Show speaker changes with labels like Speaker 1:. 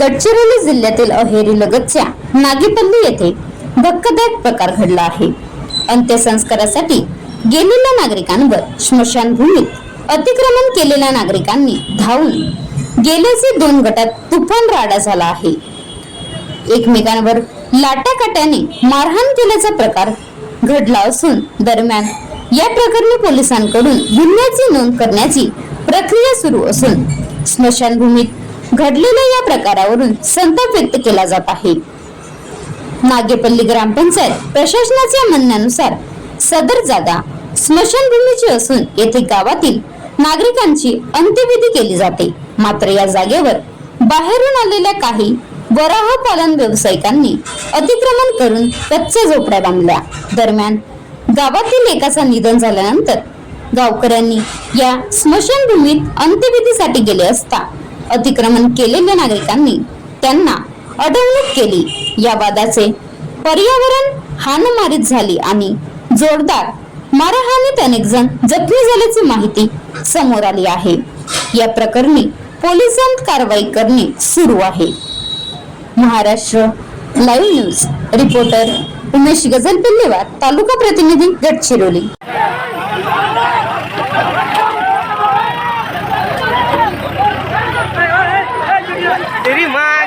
Speaker 1: गडचिरोली जिल्ह्यातील अहेरी लगतच्या नागेपल्ली येथे धक्कादायक प्रकार घडला आहे. अंत्यसंस्कारासाठी गेलेल्या नागरिकांवर स्मशानभूमीत अतिक्रमण केलेल्या नागरिकांनी धावून गेल्याचे दोन गटात तुफान राडा झाला आहे. एकमेकांवर लाट्याकाट्याने मारहाण केल्याचा प्रकार घडला असून दरम्यान या प्रकरणी पोलिसांकडून गुन्ह्याची नोंद करण्याची प्रक्रिया सुरू असून स्मशानभूमीत घडलेल्या या प्रकारावरून संताप व्यक्त केला जात आहे. नागेपल्ली ग्रामपंचायत प्रशासनाच्या म्हणण्यानुसार सदर जागा स्मशानभूमीची असून येथे गावातील नागरिकांची अंत्यविधी केली जाते. मात्र या जागेवर बाहेरून आलेल्या काही वराह पालन व्यावसायिकांनी अतिक्रमण करून कच्च्या झोपड्या बांधल्या. दरम्यान गावातील एकाचा निधन झाल्यानंतर गावकऱ्यांनी या स्मशानभूमीत अंत्यविधीसाठी गेले असता अतिक्रमण केलेल्या नागरिकांनी त्यांना अडवणूक केली. या वादाचे पर्यावरण हानमारीत झाली आणि जोरदार मारहाणीत अनेक जण जखमी झाल्याची माहिती समोर आली आहे. या प्रकरणी पोलिसांत कारवाई करणे सुरू आहे. Maharashtra live news reporter Umesh Gajal Pillewar taluka प्रतिनिधी गडचिरोली
Speaker 2: तेरी माँ